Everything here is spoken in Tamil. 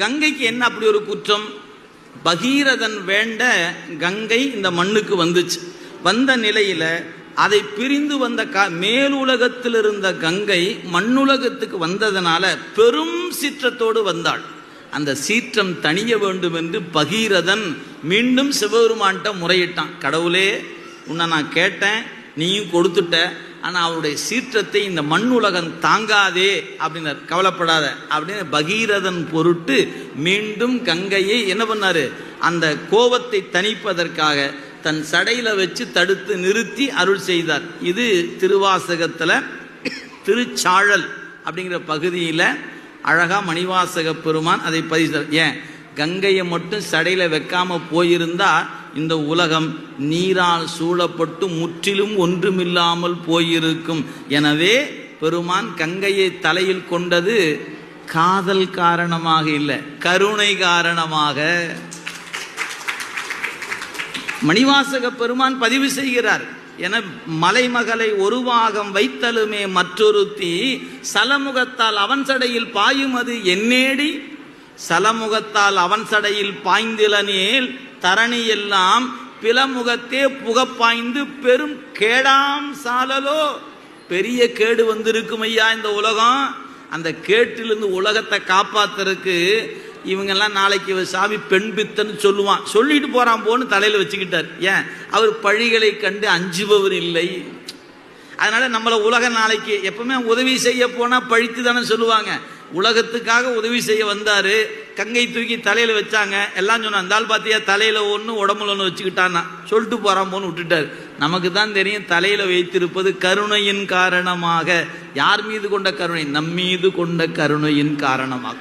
கங்கைக்கு என்ன அப்படி ஒரு குற்றம்? பகீரதன் வேண்ட கங்கை இந்த மண்ணுக்கு வந்துச்சு. வந்த நிலையில அதை பிரிந்து வந்த க மேலுலகத்தில் இருந்த கங்கை மண்ணுலகத்துக்கு வந்ததனால பெரும் சீற்றத்தோடு வந்தாள். அந்த சீற்றம் தணிய வேண்டும் என்று பகீரதன் மீண்டும் சிவபெருமான்கிட்ட முறையிட்டான். கடவுளே உன்னை நான் கேட்டேன் நீயும் கொடுத்துட்ட ஆனால் அவருடைய சீற்றத்தை இந்த மண் உலகம் தாங்காதே அப்படின்னார். கவலைப்படாத. அப்படின்னு பகீரதன் பொருட்டு மீண்டும் கங்கையை என்ன பண்ணார்? அந்த கோபத்தை தணிப்பதற்காக தன் சடையில் வச்சு தடுத்து நிறுத்தி அருள் செய்தார். இது திருவாசகத்தில் திருச்சாழல் அப்படிங்கிற பகுதியில் அழகா மணிவாசக பெருமான் அதை பதிவு ஏன்? கங்கையை மட்டும் சடையில் வைக்காமல் போயிருந்தால் இந்த உலகம் நீரால் சூழப்பட்டு முற்றிலும் ஒன்றுமில்லாமல் போயிருக்கும். எனவே பெருமான் கங்கையை தலையில் கொண்டது காதல் காரணமாக இல்லை கருணை காரணமாக. மணிவாசக பெருமான் பதிவு செய்கிறார் என மலைமகளை ஒரு பாகம் வைத்தலுமே மற்றொருத்தி சலமுகத்தால் அவன் சடையில் பாயும் அது என்னேடி? சலமுகத்தால் அவன் சடையில் பாய்ந்திலனேல் தரணி எல்லாம் பிலமுகத்தே புகப்பாய்ந்து பெரும் கேடாம் சாலலோ. பெரிய கேடு வந்திருக்கும் ஐயா இந்த உலகம்? அந்த கேட்டிலிருந்து உலகத்தை காப்பாத்துறதுக்கு இவங்கெல்லாம் நாளைக்கு இவர் சாமி பெண் பித்தன்னு சொல்லுவான். சொல்லிட்டு போறான் போன்னு தலையில வச்சுக்கிட்டார். ஏன்? அவர் பழிகளை கண்டு அஞ்சுபவர் இல்லை. அதனால நம்மள உலக நாளைக்கு எப்பவுமே உதவி செய்ய போனா பழித்து தானே சொல்லுவாங்க. உலகத்துக்காக உதவி செய்ய வந்தாரு. கங்கை தூக்கி தலையில வச்சாங்க. எல்லாம் சொன்னா அந்த பார்த்தியா தலையில ஒன்று உடம்புல ஒன்று வச்சுக்கிட்டான்னா. சொல்லிட்டு போகிறான் போன்னு விட்டுட்டாரு. நமக்கு தான் தெரியும் தலையில வைத்திருப்பது கருணையின் காரணமாக. யார் மீது கொண்ட கருணை? நம் மீது கொண்ட கருணையின் காரணமாக.